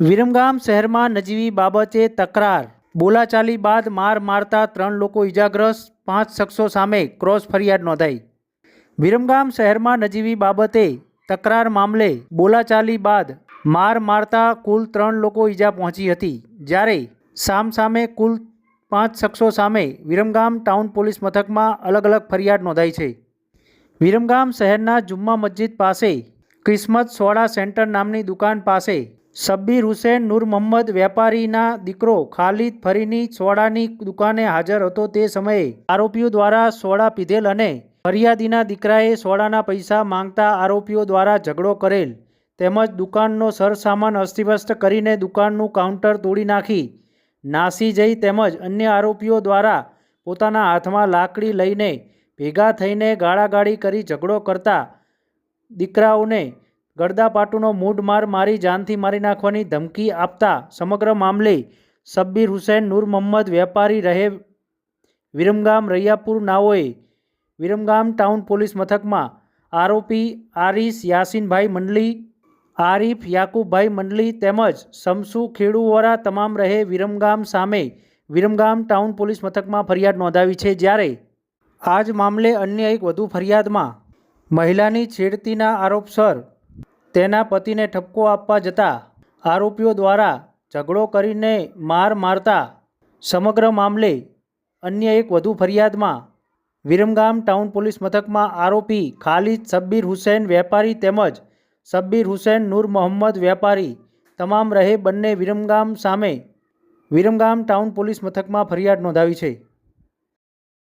વિરમગામ શહેરમાં નજીવી બાબતે તકરાર. બોલાચાલી બાદ માર મારતા ત્રણ લોકો ઇજાગ્રસ્ત પાંચ શખ્સો સામે ક્રોસ ફરિયાદ નોંધાઈ. વિરમગામ શહેરમાં નજીવી બાબતે તકરાર મામલે બોલાચાલી બાદ માર મારતા કુલ ત્રણ લોકો ઈજા પહોંચી હતી. જ્યારે સામસામે કુલ પાંચ શખ્સો સામે વિરમગામ ટાઉન પોલીસ મથકમાં અલગ અલગ ફરિયાદ નોંધાઈ છે. વિરમગામ શહેરના જુમ્મા મસ્જિદ પાસે ક્રિસ્મસ સોડા સેન્ટર નામની દુકાન પાસે શબ્બીર હુસેન, નૂર મોહમ્મદ વેપારીના દીકરો ખાલિદ ફરીની સોડાની દુકાને હાજર હતો તે સમયે. આરોપીઓ દ્વારા સોડા પીધેલ અને ફરિયાદીના દીકરાએ સોડાના પૈસા માંગતા આરોપીઓ દ્વારા ઝઘડો કરેલ. તેમજ દુકાનનો સરસામાન અસ્તવ્યસ્ત કરીને દુકાનનું કાઉન્ટર તોડી નાખી. નાસી જઈ તેમજ અન્ય આરોપીઓ દ્વારા પોતાના હાથમાં લાકડી લઈને ભેગા થઈને ગાળાગાળી કરી ઝઘડો કરતા દીકરાઓને ગળદાપાટુનો મૂઢ માર મારી જાનથી મારી નાખવાની ધમકી આપતા સમગ્ર મામલે શબ્બીર હુસૈન નૂર મોહમ્મદ વેપારી રહે વિરમગામ રૈયાપુર નાઓએ વિરમગામ ટાઉન પોલીસ મથકમાં આરોપી આરિસ યાસીનભાઈ મંડલી, આરીફ યાકુબભાઈ મંડલી તેમજ શમસુ ખેડુવરા તમામ રહે વિરમગામ સામે વિરમગામ ટાઉન પોલીસ મથકમાં ફરિયાદ નોંધાવી છે. જ્યારે આ જ મામલે અન્ય એક વધુ ફરિયાદમાં મહિલાની છેડતીના આરોપસર તેના પતિને ઠપકો આપવા જતાં આરોપીઓ દ્વારા ઝઘડો કરીને માર મારતા સમગ્ર મામલે અન્ય એક વધુ ફરિયાદમાં વિરમગામ ટાઉન પોલીસ મથકમાં આરોપી ખાલિદ શબ્બીર હુસૈન વેપારી તેમજ સબ્બીર હુસૈન નૂર મોહમ્મદ વેપારી તમામ રહે બંને વિરમગામ સામે વિરમગામ ટાઉન પોલીસ મથકમાં ફરિયાદ નોંધાવી છે.